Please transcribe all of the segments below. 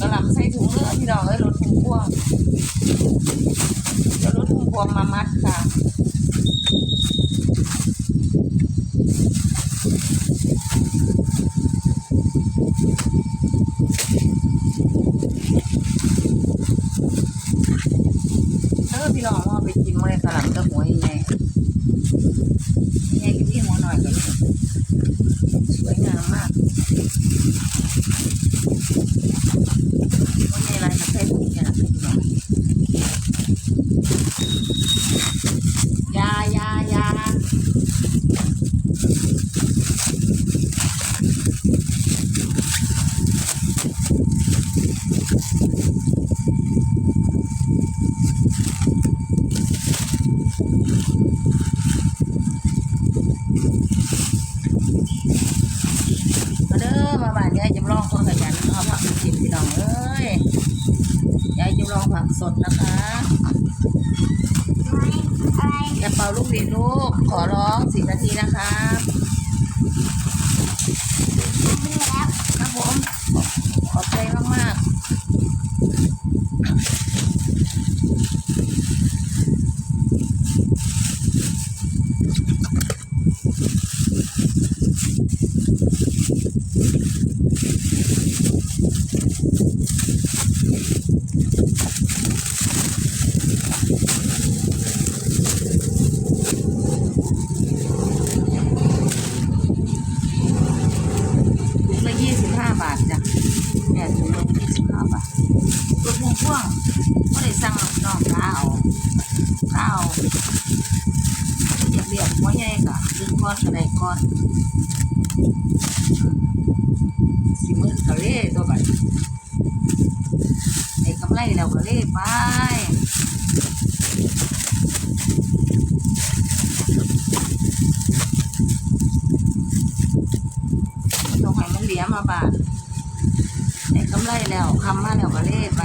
กระหล่ำใส่ถุงเลือพี่น้องเอ้ยรถถุงพ่วงรถถุงพ่วงมามัดค่ะ เออพี่น้องเอาไปกินมื้อนี้กระหล่ำกับหัวใหญ่ใหญ่กับพี่หัวหน่อยกันสวยงามมาก หัวใหญ่ลายตะไคร้พวกนี้นะพี่น้องยายายา เด้อมาบ้านยายจำลองคนขยันเอาผักมากินพี่น้องเอ้ยยายจำลองผักสดนะคะอย่าเป่าลูกบิดลูกขอร้องสิบนาทีนะครับมีแล้วครับผมขอบใจมากๆถุ よろしくお願いします。 รียกหัวใหญ่กะดึงก้อนกระไดก้อนสิมืดกะเล่ตัวบัดไอ้กำไรเราก็เล่ไปต้องให้มันเหลียมาบาทได้กำไรแล้วคำมาแล้วก็เล่ไป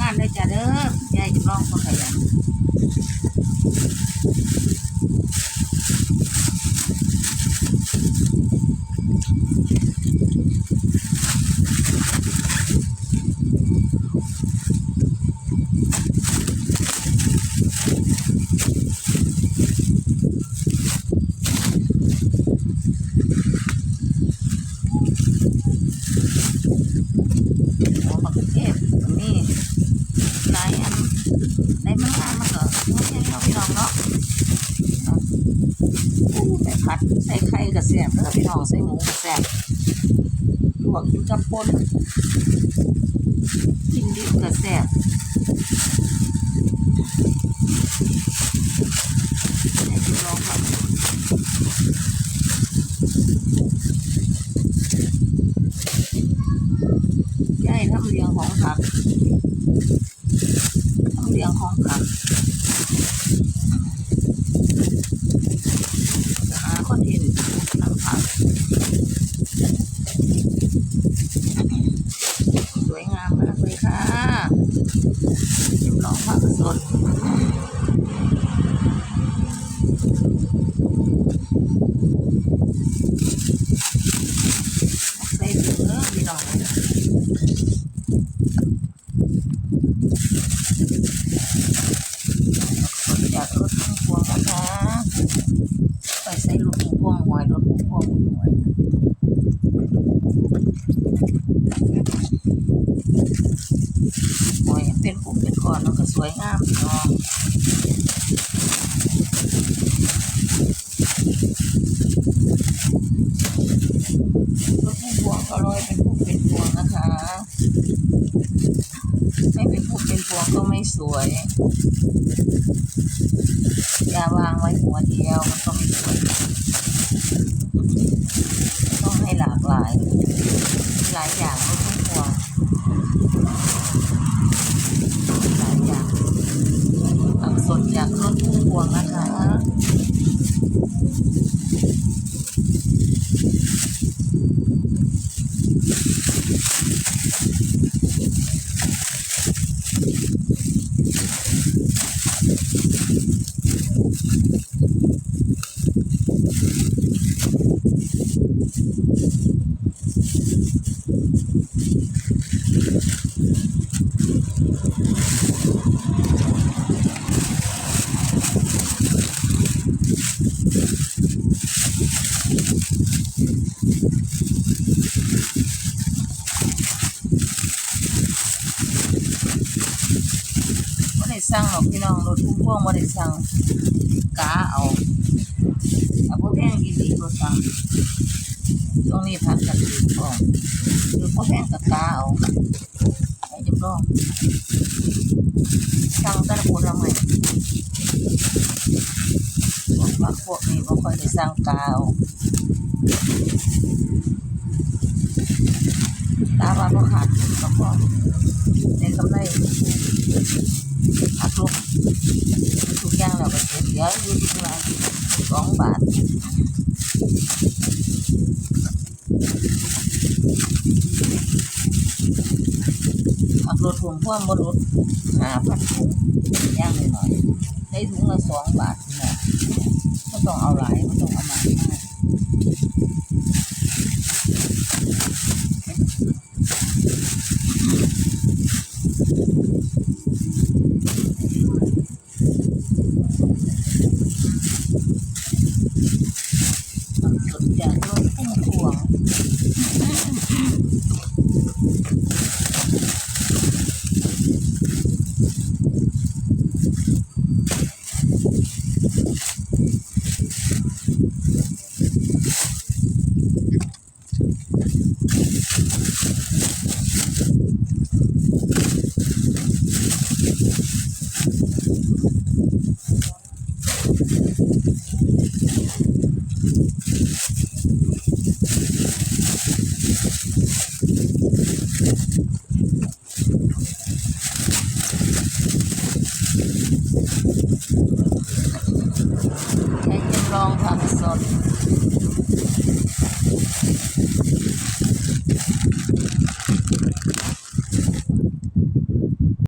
งานเลยจ้ะเด้อยายจะลองคนขยันหัวมะเขือเทศก็มีหลายอันในมันงานมันก็ไม่ใช่เราพี่น้องเนาะเนาะอู้ใส่ ผัดใส่ไข่ก็แซ่บแล้วพี่น้องใส่หมูก็แซ่บลวกกินกับปนกินดิบก็แซ่บให้พี่น้องครับย่ายทำเลียงของผักทำเลียงของผักจะหาคอนเทนต์ทำผักสวยงามมากเลยค่ะจำลองผักสด ใส่ถุงเนื้อพี่น้องจากรถพุ่งพวงนะคะไปใส่รถพุ่งพวงหอยรถพุ่งพวงหอยหอย เป็นปุ่มเป็นก้อนแล้วก็สวยงามพี่น้องรถพุ่งพวงก็ร้อยเป็นปุ่มเป็นพวงนะคะ ไม่เป็นปุ่มเป็นพวงก็ไม่สวย อย่าวางไว้หัวเดียวมันก็ไม่สวย ต้องให้หลากหลาย หลายอย่างรถพุ่มพวงมีหลายอย่างผัก สดจากต้นพุ่มพวงนะคะ สั่งหรอกพี่น้องรถพุ่มพวงไม่ได้สั่งกาเอาเอาพวกแพงกินดีรถสั่ง ช่วงนี้พักกันถือของคือบ่แพงกับกาเอาให้จำลองสั่งแต่ละผลไม้พวกผักพวกนี้บ่ค่อยได้สั่งกาเอาตาว่าบ่ขาดทุนก็พอได้กำไรหักลบทุกอย่างเราก็เก็บเหลือยู่ที่ละสองบาท หักลดถุงพ่วงบรถหาพันถุงย่างหน่อยๆได้ถุงละสองบาทนี่ไม่ต้องเอาหลายไม่ต้องเอามา Thank you, Long Hamson.